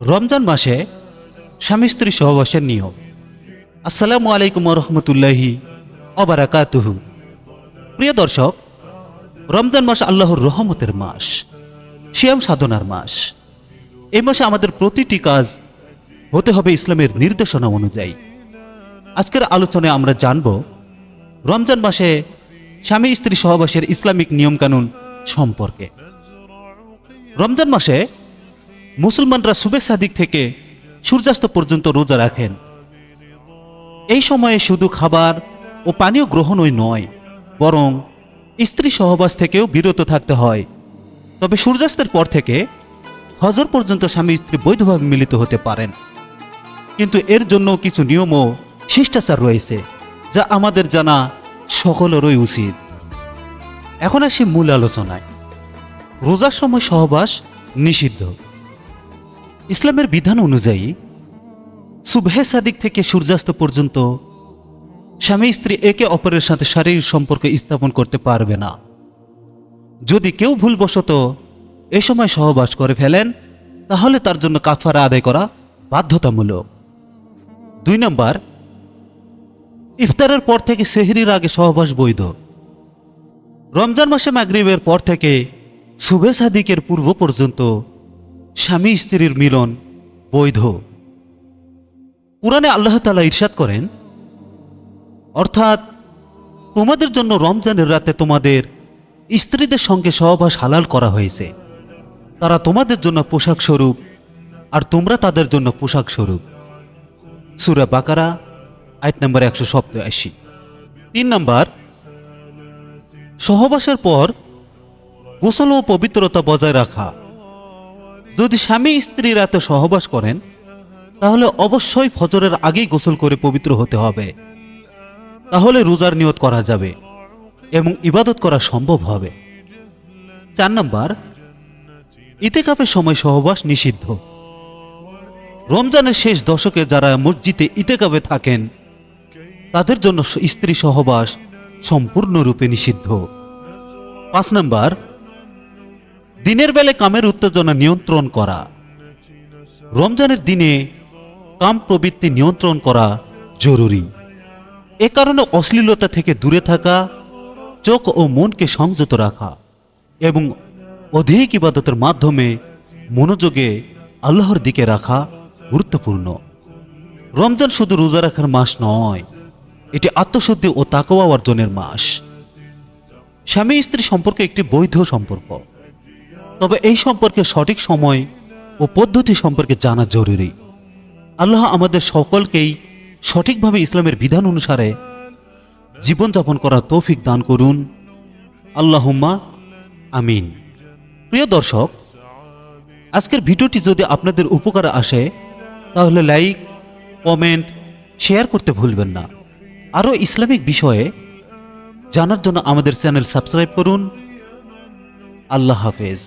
রমজান মাসে স্বামী স্ত্রী সহবাসের নিয়ম। আসসালামু আলাইকুম রহমতুল্লাহি অবারাকাতুহু প্রিয় দর্শক, রমজান মাস আল্লাহর রহমতের মাস শিয়াম সাধনার মাস। এই মাসে আমাদের প্রতিটি কাজ হতে হবে ইসলামের নির্দেশনা অনুযায়ী। আজকের আলোচনায় আমরা জানব, রমজান মাসে স্বামী, স্ত্রী সহবাসের ইসলামিক নিয়মকানুন সম্পর্কে। রমজান মাসে মুসলমানরা শুভেচ্ছা দিক থেকে সূর্যাস্ত পর্যন্ত রোজা রাখেন। এই সময়ে শুধু খাবার ও পানীয় গ্রহণই নয়, বরং স্ত্রী সহবাস থেকেও বিরত থাকতে হয়। তবে সূর্যাস্তের পর থেকে হজর পর্যন্ত স্বামী স্ত্রী বৈধভাবে মিলিত হতে পারেন। কিন্তু এর জন্য কিছু নিয়ম ও শিষ্টাচার রয়েছে, যা আমাদের জানা সকলেরই উচিত। এখন আসি মূল আলোচনায়। রোজার সময় সহবাস নিষিদ্ধ। ইসলামের বিধান অনুযায়ী, সুবহে সাদিক থেকে সূর্যাস্ত পর্যন্ত স্বামী স্ত্রী একে অপরের সাথে শারীরিক সম্পর্ক স্থাপন করতে পারবে না। যদি কেউ ভুলবশত এ সময় সহবাস করে ফেলেন তাহলে তার জন্য কাফারা আদায় করা বাধ্যতামূলক। দুই নম্বর, ইফতারের পর থেকে সেহরির আগে সহবাস বৈধ। রমজান মাসে মাগরিবের পর থেকে শুভে সাদিকের পূর্ব পর্যন্ত স্বামী স্ত্রীর মিলন বৈধ। কোরআনে আল্লাহ তালা ইরশাদ করেন, অর্থাৎ তোমাদের জন্য রমজানের রাতে তোমাদের স্ত্রীদের সঙ্গে সহবাস হালাল করা হয়েছে। তারা তোমাদের জন্য পোশাক স্বরূপ, আর তোমরা তাদের জন্য পোশাক স্বরূপ। সুরা বাকারা, আয়াত নম্বর একশো সপ্তাশি তিন নম্বর, সহবাসের পর গোসল ও পবিত্রতা বজায় রাখা। যদি স্বামী স্ত্রী রাতে সহবাস করেন, তাহলে অবশ্যই ফজরের আগেই গোসল করে পবিত্র হতে হবে। তাহলে রোজার নিয়ত করা যাবে এবং ইবাদত করা সম্ভব হবে। চার নম্বর ইতেকাপের সময় সহবাস নিষিদ্ধ। রমজানের শেষ দশকে যারা মসজিদে ইতেকাবে থাকেন, তাদের জন্য স্ত্রী সহবাস সম্পূর্ণরূপে নিষিদ্ধ। পাঁচ নম্বর, দিনের বেলে কামের উত্তেজনা নিয়ন্ত্রণ করা। রমজানের দিনে কাম প্রবৃত্তি নিয়ন্ত্রণ করা জরুরি। এ কারণে অশ্লীলতা থেকে দূরে থাকা, চোখ ও মনকে সংযত রাখা এবং অধিক ইবাদতের মাধ্যমে মনোযোগে আল্লাহর দিকে রাখা গুরুত্বপূর্ণ। রমজান শুধু রোজা রাখার মাস নয়, এটি আত্মশুদ্ধি ও তাকওয়া অর্জনের মাস। স্বামী স্ত্রী সম্পর্কে একটি বৈধ সম্পর্ক। তবে এই সম্পর্কে সঠিক সময় ও পদ্ধতি সম্পর্কে জানা জরুরি। আল্লাহ আমাদের সকলকেই সঠিকভাবে ইসলামের বিধান অনুসারে জীবনযাপন করার তৌফিক দান করুন। আল্লাহুম্মা আমিন। প্রিয় দর্শক, আজকের ভিডিওটি যদি আপনাদের উপকারে আসে, তাহলে লাইক, কমেন্ট, শেয়ার করতে ভুলবেন না। আরও ইসলামিক বিষয়ে জানার জন্য আমাদের চ্যানেল সাবস্ক্রাইব করুন। আল্লাহ হাফেজ।